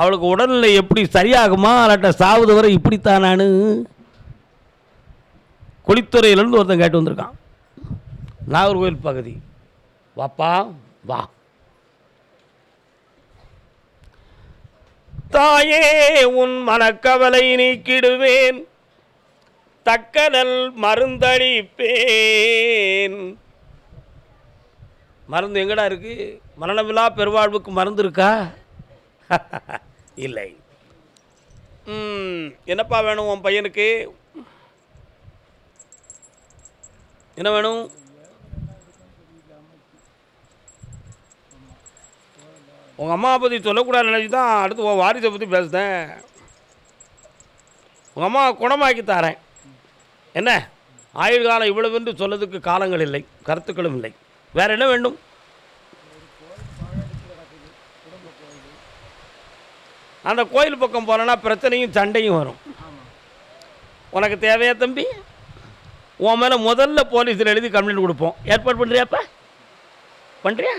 அவளுக்கு உடல்நிலை எப்படி சரியாகுமா? அல்லாட்ட சாவுது வரை இப்படித்தானான்னு குளித்துறையிலேருந்து ஒருத்தன் கேட்டு வந்திருக்கான். நாகர்கோவில் பகுதி. வாப்பா வா. தாயே உன் மனக்கவலை நீக்கிடுவேன். தக்கனல் மருந்தளிப்பேன் மருந்து எங்கடா இருக்கு? மரணமில்லா பெருவாழ்வுக்கு மருந்து இருக்கா? இல்லை. என்னப்பா வேணும் உன் பையனுக்கு? என்ன வேணும்? உங்கள் அம்மாவை பற்றி சொல்லக்கூடாது நினச்சி தான் அடுத்து உன் வாரிசை பற்றி பேசுகிறேன் உங்கள் அம்மா குணமாக்கி தாரேன். என்ன? ஆயுள் காலம் இவ்வளவு என்று சொல்லதுக்கு காலங்கள் இல்லை கருத்துக்களும் இல்லை. வேறு என்ன வேண்டும்? அந்த கோயில் பக்கம் போனேன்னா பிரச்சனையும் சண்டையும் வரும். உனக்கு தேவையா தம்பி? உன் மேலே முதல்ல போலீஸில் எழுதி கம்ப்ளைண்ட் கொடுப்போம். ஏற்பாடு பண்ணுறியாப்பா பண்ணுறியா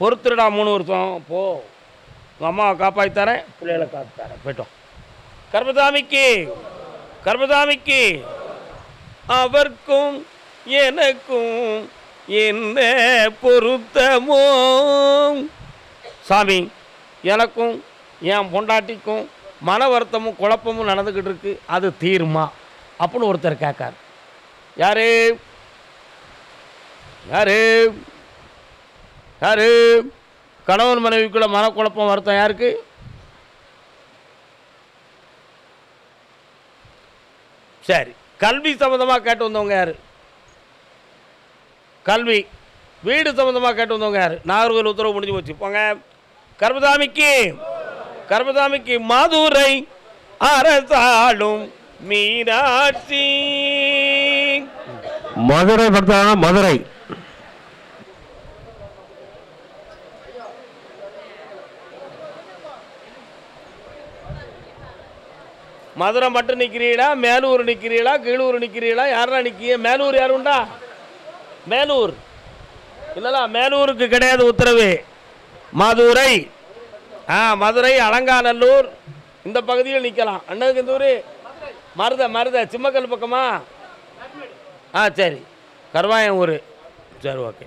பொறுத்துடா மூணு வருஷம். போ. உங்கள் அம்மாவை காப்பாற்றி தரேன். பிள்ளைகளை காத்து தரேன். போயிட்டோம். கர்மசாமிக்கு கர்மசாமிக்கு அவர்க்கும் எனக்கும் என்ன பொருத்தமோ? சாமி எனக்கும் என் பொண்டாட்டிக்கும் மன வருத்தமும் குழப்பமும் நடந்துக்கிட்டு இருக்கு. அது தீருமா? அப்படின்னு ஒருத்தர் கேட்கார். யாரு? யாரு? யாரு? கணவன் மனைவிக்குள்ள மனக்குழப்பம் வருத்தம் யாருக்கு? சரி. கல்வி சம்மந்தமாக கேட்டு வந்தவங்க யார்? கல்வி. வீடு சம்மந்தமாக கேட்டு வந்தவங்க யார்? நாகர்கோவில் உத்தரவு முடிஞ்சு போச்சு. போங்க. கர்மதாமிக்கு கர்மதாமிக்கு மதுரை அரசாளும் மீனாட்சி. மதுரை பக்தா மதுரை. மதுரை மட்டும் நிற்கிறீங்களா மேலூர் நிற்கிறீங்களா கீழூர் நிற்கிறீங்களா யாரா நிற்கிய மேலூர் யார் உண்டா? மேலூர். இல்லைல்ல மேலூருக்கு கிடையாது உத்தரவு. மதுரை. ஆ மதுரை அலங்காநல்லூர் இந்த பகுதியில் நிற்கலாம். அண்ணனுக்கு இந்த ஊர் மருத மருத சிம்மக்கல் பக்கமா? ஆ சரி. கருவாயம் ஊர். சரி ஓகே.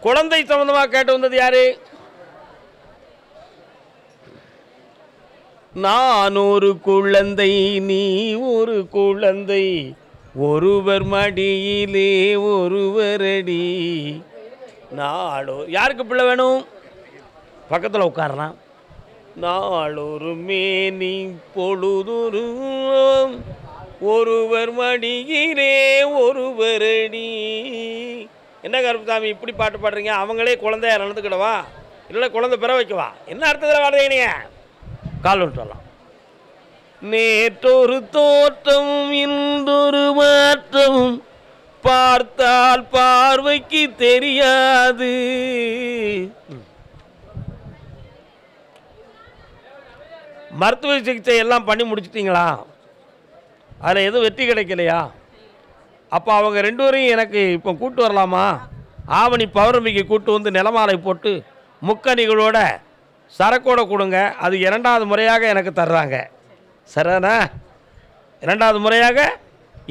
குழந்தை சம்பந்தமாக கேட்டு வந்தது யாரு? நான் ஒரு குழந்தை நீ ஒரு குழந்தை. ஒருவர் மடியிலே ஒருவரடி. நாடோ யாருக்கு பிள்ளை வேணும்? பக்கத்தில் உட்காரலாம் நாளொரு மேனி பொழுதொரு ஒருவர் மடியிலே ஒருவரடி. என்ன கருப்புசாமி இப்படி பாட்டு பாடுறீங்க? அவங்களே குழந்தைய நடந்துக்கிடவா? இல்லை குழந்தை பிற வைக்கவா? என்ன அர்த்தத்தில் வாடுறீங்க நீங்கள் கால் விட்டு நேற்றொரு தோற்றம் இன்றொரு மாற்றம். பார்த்தால் பார்வைக்கு தெரியாது. மருத்துவ சிகிச்சை எல்லாம் பண்ணி முடிச்சிட்டிங்களா? அதில் எதுவும் வெற்றி கிடைக்கலையா? அப்போ அவங்க ரெண்டு பேரையும் எனக்கு இப்போ கூட்டு வரலாமா? ஆவணி பௌர்ணமிக்கு கூட்டு வந்து நிலமாலை போட்டு முக்கணிகளோட சரக்கோட கொடுங்க. அது இரண்டாவது முறையாக எனக்கு தர்றாங்க. சரிதானா இரண்டாவது முறையாக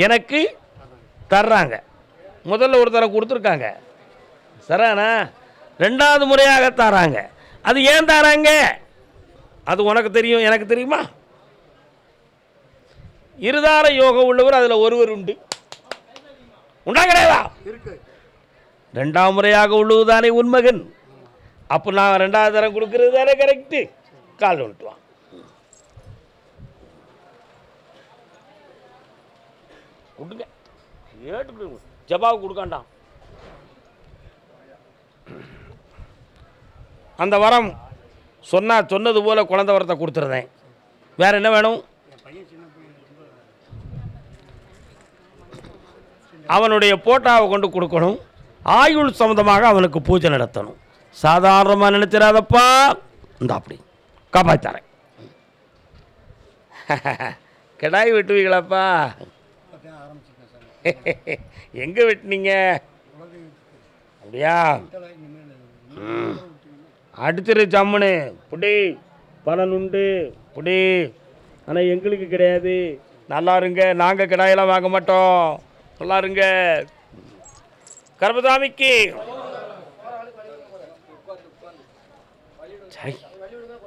எனக்கு தர்றாங்க. முதல்ல ஒரு தரம் கொடுத்துருக்காங்க. சரிதானா ரெண்டாவது முறையாக தராங்க அது ஏன் தராங்க அது உனக்கு தெரியும் எனக்கு தெரியுமா? இருதார யோகம் உள்ளவர் அதில் ஒருவர் உண்டு. உண்டா கிடையாதா? ரெண்டாம் முறையாக உள்ளதுதானே உன்மகன் அப்போ நான் ரெண்டாவது தரம் கொடுக்கறது தானே கரெக்டு கால் கொடுங்க. வா கொடுங்க ஜபாவுக்கு கொடுக்காண்டாம். அந்த வரம் சொன்னா சொன்னது போல குழந்த வரத்தை கொடுத்துருந்தேன். வேற என்ன வேணும்? அவனுடைய போட்டாவை கொண்டு கொடுக்கணும். ஆயுள் சம்மந்தமாக அவனுக்கு பூஜை நடத்தணும். சாதாரணமாக நினைச்சிடாதப்பா. இந்த அப்படி. காப்பாத்தாரேன் கிடாய் வெட்டுவீங்களாப்பா. எங்கே வெட்டினீங்க? அப்படியா? அடுத்துரு ஜம்முனு. புடி. பலன் உண்டு. புடி. ஆனால் எங்களுக்கு கிடையாது. நல்லா இருங்க. நாங்கள் கிடாயெல்லாம் வாங்க மாட்டோம். நல்லா இருங்க. கர்மசாமிக்கு. சை,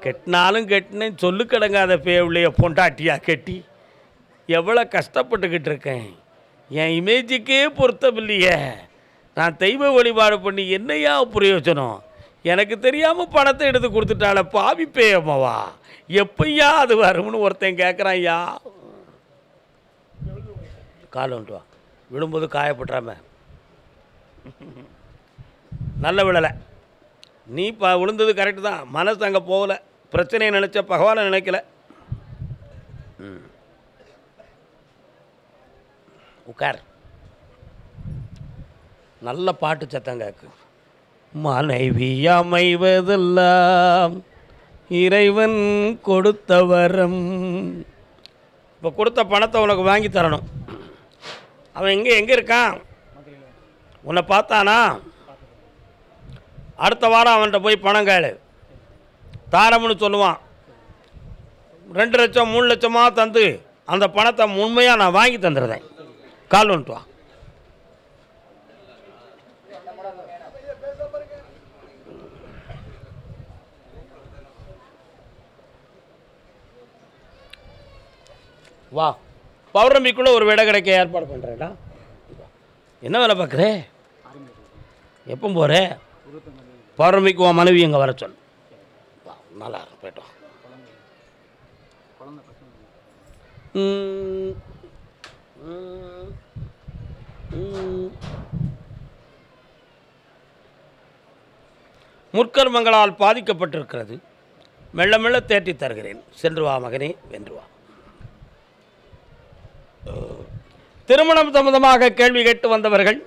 கெட்டினாலும் கெட்டினேன் சொல்லு கிடங்காத பேவிலைய பொண்டாட்டியா கெட்டி. எவ்வளோ கஷ்டப்பட்டுக்கிட்டு இருக்கேன். என் இமேஜுக்கே பொருத்தமில்லையே. நான் தெய்வ வழிபாடு பண்ணி என்னையா பிரயோஜனம்? எனக்கு தெரியாமல் பணத்தை எடுத்து கொடுத்துட்டால பாவி பேயம்மாவா எப்பையா அது வரும்னு ஒருத்தன் கேட்குறான் ஐயா. கால் வந்துட்டு வா. விழும்போது காயப்பட்டுறாம. நல்ல விழலை நீ ப விழுந்தது கரெக்டு தான். மனசு அங்கே போகல. பிரச்சனையை நினச்ச பகவானை நினைக்கல. உட்கார். நல்ல பாட்டு சத்தம் கேக்கு. மனைவி அமைவதெல்லாம் இறைவன் கொடுத்த வரம். இப்போ கொடுத்த பணத்தை உனக்கு வாங்கி தரணும். அவன் எங்கே எங்கே இருக்கான்? உன்னை பார்த்தானா? அடுத்த வாரம் அவன்கிட்ட போய் பணம் கேளு. தாரம்னு சொல்லுவான். ரெண்டு லட்சம் மூணு லட்சமாக தந்து அந்த பணத்தை உண்மையாக நான் வாங்கி தந்துடுறேன். கால் வந்துட்டு வா. வா. பௌர்ணமிக்குள்ளே ஒரு விடை கிடைக்க ஏற்பாடு பண்ணுறேடா என்ன வேலை பார்க்குற? எப்போ போகிற பௌர்ணமிக்கு உன் மனைவி இங்கே வர சொல். வா நல்லா இருக்கும் போயிட்டோம் ம். முற்கர்மங்களால் பாதிக்கப்பட்டிருக்கிறது. மெல்ல மெல்ல தேற்றி தருகிறேன். சென்று வா மகனே வென்று வா. திருமணம் சம்பந்தமாக கேள்வி கேட்டு வந்தவர்கள்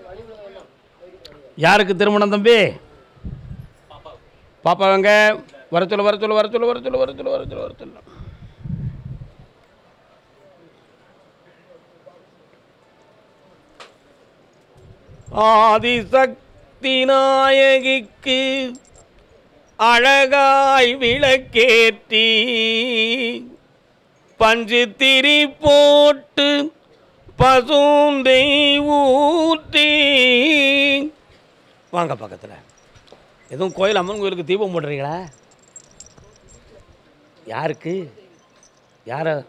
யாருக்கு திருமணம் தம்பி? பாப்பாவங்க வர சொல்லு வர சொல்லு வர சொல்லு வர வர வர வர ஆதிசக்தி நாயகிக்கு அழகாய் விளக்கேற்றி பஞ்சு திரி போட்டு பசுந்தை ஊற்றி வாங்க பக்கத்தில். எதுவும் கோயில் அம்மன் கோயிலுக்கு தீபம் போடுறீங்களா? யாருக்கு? யார?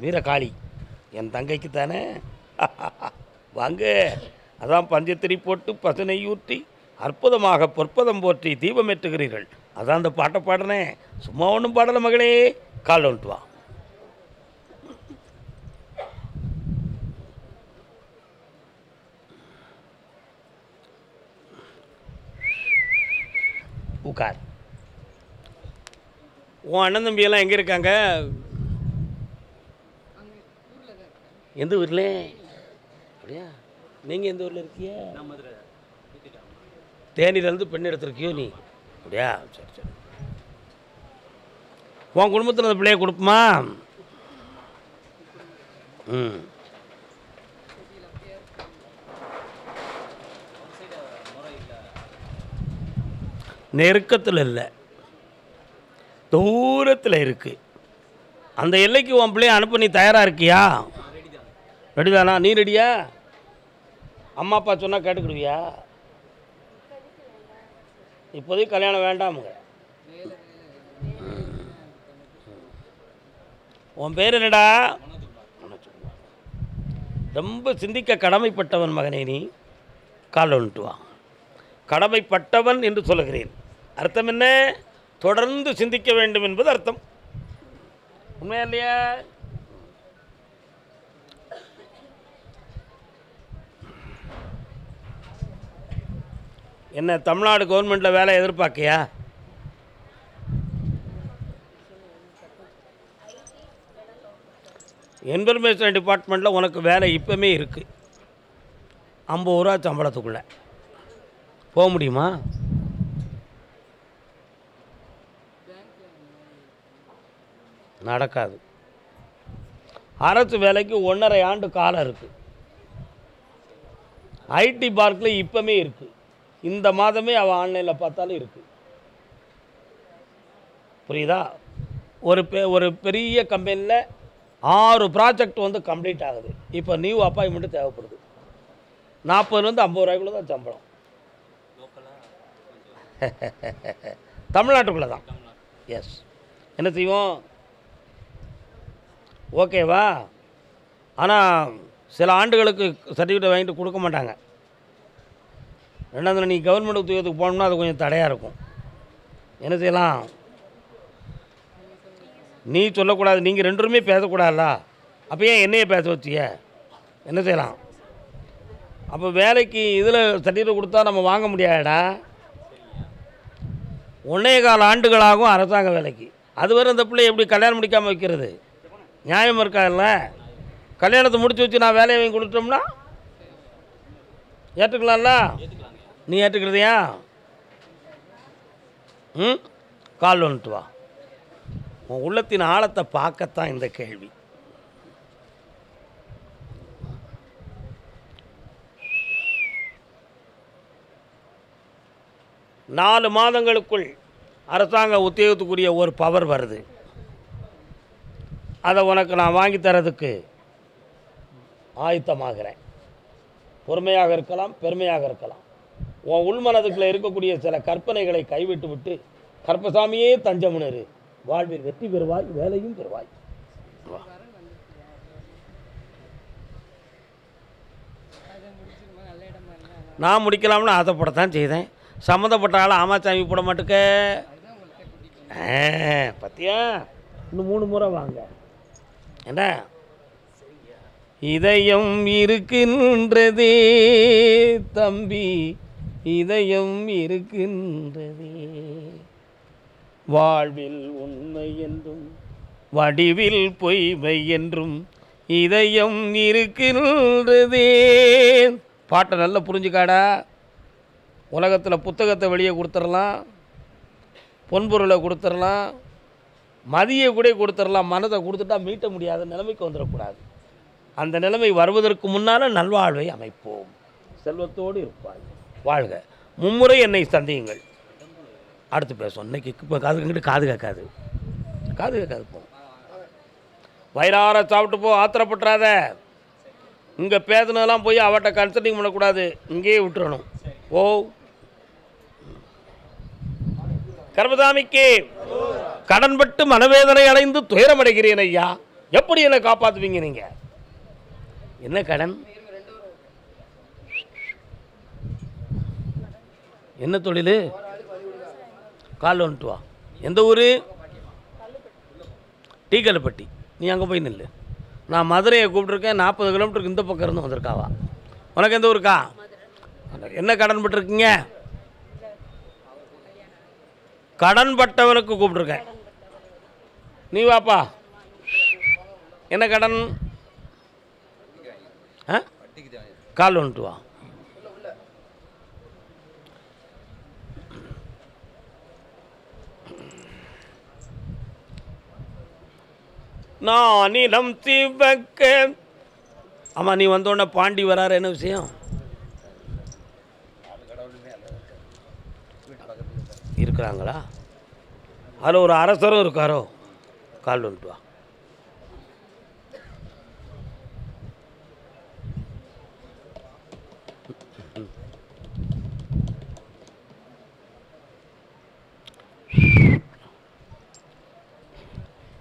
வீரகாளி. என் தங்கைக்கு தானே வாங்க. அதான் பஞ்சத்திரி போட்டு பசுனை ஊற்றி அற்புதமாக பொற்பதம் போற்றி தீபம் ஏற்றுகிறீர்கள். அதான் அந்த பாட்டை பாடுனேன் சும்மா ஒன்றும் பாடலை மகளே. கால் வந்துட்டு வா. உட்கார் உன் அண்ணன் தம்பியெல்லாம் எங்கே இருக்காங்க. எந்த ஊரில்? அப்படியா? நீங்கள் எந்த ஊரில் இருக்கீங்க தேனியிலேருந்து பெண் எடுத்திருக்கியோ நீ? அப்படியா? சரி சரி. உன் குடும்பத்தில் அந்த பிள்ளைய கொடுப்போமா? ம். நெருக்கத்தில் இல்லை. தூரத்தில் இருக்கு. அந்த எல்லைக்கு உன் பிள்ளைய அனுப்ப நீ தயாராக இருக்கியா? ரெடி தானா. நீ ரெடியா அம்மா அப்பா சொன்னால் கேட்டுக்கிடுவியா? இப்போதைக்கு கல்யாணம் வேண்டாமுங்க. உன் பேர் என்னடா? ரொம்ப சிந்திக்க கடமைப்பட்டவன் மகனே நீ. கால் வந்துட்டு வா. கடமைப்பட்டவன் என்று சொல்லுகிறேன். அர்த்தம் என்ன? தொடர்ந்து சிந்திக்க வேண்டும் என்பது அர்த்தம். உண்மையா இல்லையா? என்ன தமிழ்நாடு கவர்மெண்ட்டில் வேலை எதிர்பார்க்கியா? இன்ஃபர்மேஷன் டிபார்ட்மெண்ட்டில் உனக்கு வேலை இப்போமே இருக்குது ஐம்பது ரூபா சம்பளத்துக்குள்ளே. போக முடியுமா? நடக்காது. அரசு வேலைக்கு ஒன்றரை ஆண்டு காலம் இருக்குது ஐடி பார்க்கில் இப்போமே இருக்குது இந்த மாதமே அவள் ஆன்லைனில் பார்த்தாலும் இருக்குது புரியுதா? ஒரு பெ ஒரு பெரிய கம்பெனியில் ஆறு ப்ராஜெக்ட் வந்து கம்ப்ளீட் ஆகுது. இப்போ நியூ அப்பாயின்மெண்ட்டு தேவைப்படுது. நாற்பதுலேருந்து ஐம்பது ரூபாய்க்குள்ள தான் சம்பளம். தமிழ்நாட்டுக்குள்ளே தான் எஸ் என்ன செய்வோம்? ஓகேவா ஆனால் சில ஆண்டுகளுக்கு சர்டிஃபிகேட் வாங்கிட்டு கொடுக்க மாட்டாங்க. ரெண்டாவது நீ கவர்மெண்ட் உத்தியோகத்துக்கு போகணும்னா அது கொஞ்சம் தடையாக இருக்கும். என்ன செய்யலாம்? நீ சொல்லக்கூடாது நீங்கள் ரெண்டுமே பேசக்கூடாதுல்ல? அப்போ ஏன் என்னையே பேச வச்சிய என்ன செய்யலாம்? அப்போ வேலைக்கு இதில் சர்டிஃபிகேட் கொடுத்தா நம்ம வாங்க முடியாதடா. ஒன்றே கால ஆண்டுகளாகும் அரசாங்க வேலைக்கு. அதுவரை அந்த பிள்ளை எப்படி கல்யாணம் முடிக்காமல் வைக்கிறது? நியாயம் இருக்காதுல்ல கல்யாணத்தை முடித்து வச்சு நான் வேலையை வாங்கி கொடுத்தோம்னா ஏற்றுக்கலாம்ல நீ ஏற்றுக்கிறதையா ம்? கால் வந்துட்டு வா. உன் உள்ளத்தின் ஆழத்தை பார்க்கத்தான் இந்த கேள்வி. நாலு மாதங்களுக்குள் அரசாங்க உத்தியோகத்துக்குரிய ஒரு பவர் வருது. அதை உனக்கு நான் வாங்கி தரதுக்கு ஆயத்தமாகிறேன். பொறுமையாக இருக்கலாம் பெருமையாக இருக்கலாம். உன் உள்மனதுக்குள்ள இருக்கக்கூடிய சில கற்பனைகளை கைவிட்டு விட்டு கற்பசாமியே தஞ்சமுனரு. வாழ்வில் வெற்றி பெறுவாய் வேலையும் பெறுவாய். நான் முடிக்கலாம்னு ஆசைப்படத்தான் செய்தேன். சம்மந்தப்பட்ட ஆள் ஆமாச்சாமி போட மாட்டுக்க? பத்தியா? இன்னும் மூணு முறை வாங்க. என்ன? இதயம் இருக்கின்றதே தம்பி. இதயம் இருக்கின்றதே. வாழ்வில் உண்மை என்றும் வடிவில் பொய்மை என்றும் இதயம் இருக்கின்றதே. பாட்டை நல்லா புரிஞ்சுக்காடா. உலகத்தில் புத்தகத்தை வெளியே கொடுத்துடலாம் பொன்பொருளை கொடுத்துடலாம் மதியை கூட கொடுத்துடலாம் மனதை கொடுத்துட்டா மீட்ட முடியாத நிலைமைக்கு வந்துடக்கூடாது. அந்த நிலைமை வருவதற்கு முன்னால் நல்வாழ்வை அமைப்போம். செல்வத்தோடு இருப்பார்கள் வாழ்க. மும்முறை என்னை சந்தியுங்கள். அடுத்து பேசுவோம் இன்னைக்கு இப்போ காது கிட்ட காது கேட்காது. காது கேட்காது போ. வயிறார சாப்பிட்டு போ ஆத்திரப்பட்டுறாத. இங்கே பேசுனதெல்லாம் போய் அவட்ட கன்சல்டிங் பண்ணக்கூடாது. இங்கேயே விட்டுறணும். ஓ. கர்மசாமிக்கு கடன்பட்டு மனவேதனை அடைந்து துயரம் அடைகிறேன் ஐயா. எப்படி என்னை காப்பாற்றுவீங்க நீங்க? என்ன கடன்? என்ன தொழில்? கால் வந்துட்டு வா. எந்த ஊர்? டீக்கல்பட்டி நீ அங்கே போய் நில்லு. நான் மதுரையை கூப்பிட்ருக்கேன் நாற்பது கிலோமீட்டருக்கு இந்த பக்கம் இருந்து வந்திருக்காவா? உனக்கு எந்த ஊருக்கா? என்ன கடன் பட்டிருக்கீங்க? கடன் பட்டவனுக்கு கூப்பிட்ருக்கேன் நீ வாப்பா. என்ன கடன்? ஆ? கால் வந்துட்டு வா. நான் நிலம் சிவக்க ஆமாம் நீ வந்தோடனே பாண்டி வராரு என்ன விஷயம்? இருக்கிறாங்களா? அதில் ஒரு அரசரும் இருக்காரோ? கால் வந்துட்டு வா.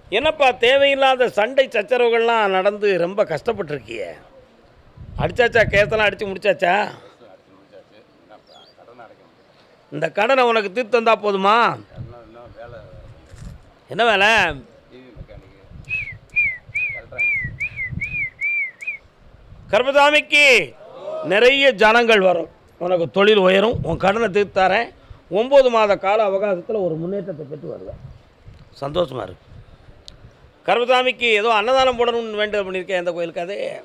என்னப்பா தேவையில்லாத சண்டை சச்சரவுகள்லாம் நடந்து ரொம்ப கஷ்டப்பட்டிருக்கியே. அடித்தாச்சா கேஸெல்லாம் அடித்து முடிச்சாச்சா? இந்த கடனை உனக்கு தீர்த்து தந்தால் போதுமா? என்ன வேலை? கர்மசாமிக்கு நிறைய ஜனங்கள் வரும். உனக்கு தொழில் உயரும் உன் கடனை தீர்த்து தரேன். ஒம்பது மாத கால அவகாசத்தில் ஒரு முன்னேற்றத்தை பெற்று வருவேன். சந்தோஷமாக இருக்கு கருமசாமிக்கு ஏதோ அன்னதானம் போடணும்னு வேண்டியது பண்ணியிருக்கேன் எந்த கோயிலுக்கு. அது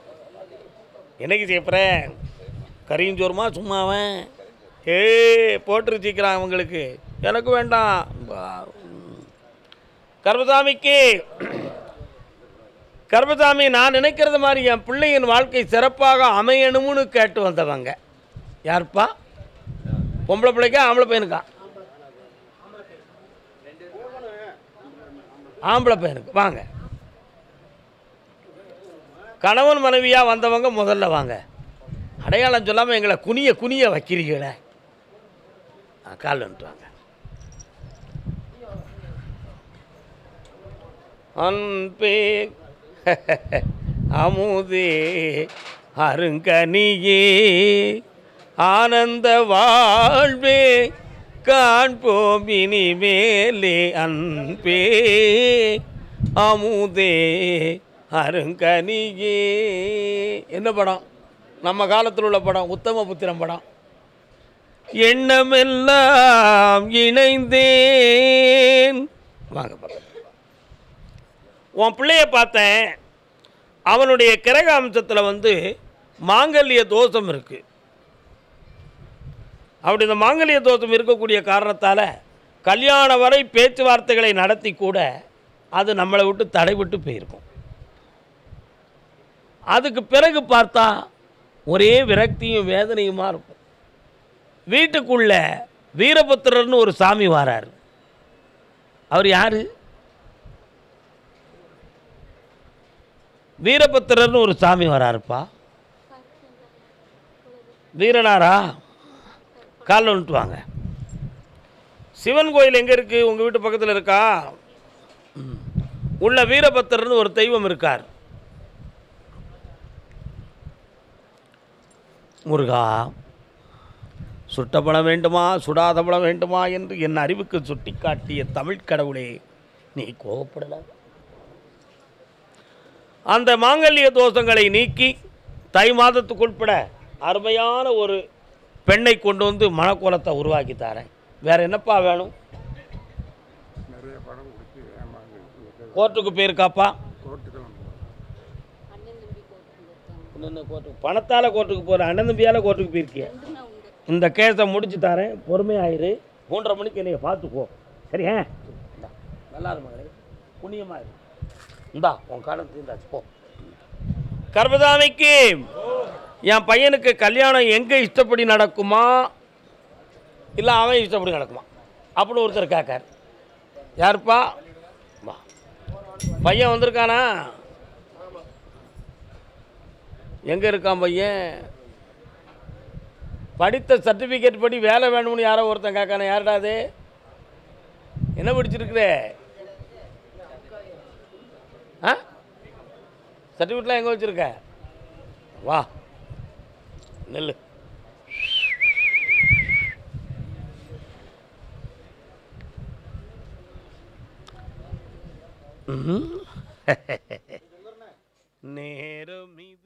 என்னைக்கு செய்யப்படுறேன் கரியும் சோறுமா? சும்மாவன் ஏ போட்டுருச்சிக்கிறான் அவங்களுக்கு. எனக்கு வேண்டாம். பா- ம். கர்மசாமிக்கு கர்மசாமி நான் நினைக்கிறது மாதிரி என் பிள்ளையின் வாழ்க்கை சிறப்பாக அமையணும்னு கேட்டு வந்தவங்க. யாருப்பா? பொம்பளை பிள்ளைக்கா ஆம்பளை பையனுக்கா? ஆம்பளை பையனுக்கு வாங்க. கணவன் மனைவியாக வந்தவங்க முதல்ல வாங்க. அடையாளம் சொல்லாமல் எங்களை குனிய குனிய வைக்கிறீங்களே. ஆ, கால் வந்துட்டு வாங்க அன்பே அமுதே அருங்கனியே ஆனந்த வாழ்வே காண்போம் இனிமேலே அன்பே. அமுதே அருங்கனியே என்ன படம்? நம்ம காலத்தில் உள்ள படம் உத்தம புத்திரம் படம். எண்ணமெல்லாம் இணைந்தேன். வாங்க பக்கத்துல உன் பிள்ளைய பார்த்தேன். அவனுடைய கிரக அம்சத்தில் வந்து மாங்கல்ய தோஷம் இருக்குது அப்படி இந்த மாங்கல்ய தோஷம் இருக்கக்கூடிய காரணத்தால் கல்யாணம் வரை பேச்சுவார்த்தைகளை நடத்தி கூட அது நம்மளை விட்டு தடைபட்டு போயிருக்கும். அதுக்கு பிறகு பார்த்தா ஒரே விரக்தியும் வேதனையுமா இருக்கும். வீட்டுக்குள்ள வீரபுத்திரர்னு ஒரு சாமி வாரார். அவர் யார்? வீரபத்திரர்னு ஒரு சாமி வராருப்பா. வீரனாரா? காலில் வந்துட்டு வாங்க. சிவன் கோயில் எங்கே இருக்குது உங்கள் வீட்டு பக்கத்தில் இருக்கா? உள்ள வீரபத்தர்னு ஒரு தெய்வம் இருக்கார். முருகா சுட்ட வேண்டுமா சுடாத பழம் வேண்டுமா என்று என் அறிவுக்கு சுட்டிக்காட்டிய தமிழ் கடவுளே நீ கோபப்படலாம் அந்த மாங்கல்ய தோஷங்களை நீக்கி தை மாதத்துக்குட்பட அருமையான ஒரு பெண்ணை கொண்டு வந்து மணக்கோலத்தை உருவாக்கி தரேன். வேற என்னப்பா வேணும்? கோர்ட்டுக்கு போயிருக்காப்பா? பணத்தால் கோர்ட்டுக்கு போகிற அண்ணன் தம்பியால் கோர்ட்டுக்கு போயிருக்கிய. இந்த கேஸை முடிச்சு தரேன். பொறுமையாயிரு. மூன்றரை மணிக்கு என்னைய பார்த்துக்கோ. சரியா நல்லா இரு மகளே. புண்ணியமாக இரு. இந்தா உன் காலம் தீர்ந்தாச்சு. போ. கர்மதாமிக்கு என் பையனுக்கு கல்யாணம் எங்கே இஷ்டப்படி நடக்குமா? இல்லை அவன் இஷ்டப்படி நடக்குமா? அப்படின்னு ஒருத்தர் கேட்கார். யாருப்பா? வா. பையன் வந்திருக்கானா? எங்கே இருக்கான் பையன்? படித்த சர்டிஃபிகேட் படி வேலை வேணும்னு யாரோ ஒருத்தன் கேட்கான? யாருடா அது? என்ன படிச்சிருக்குதே ஆ? சர்டிஃபிகேட்லாம் எங்கே வச்சுருக்க? வா. நெல்லு நேரம்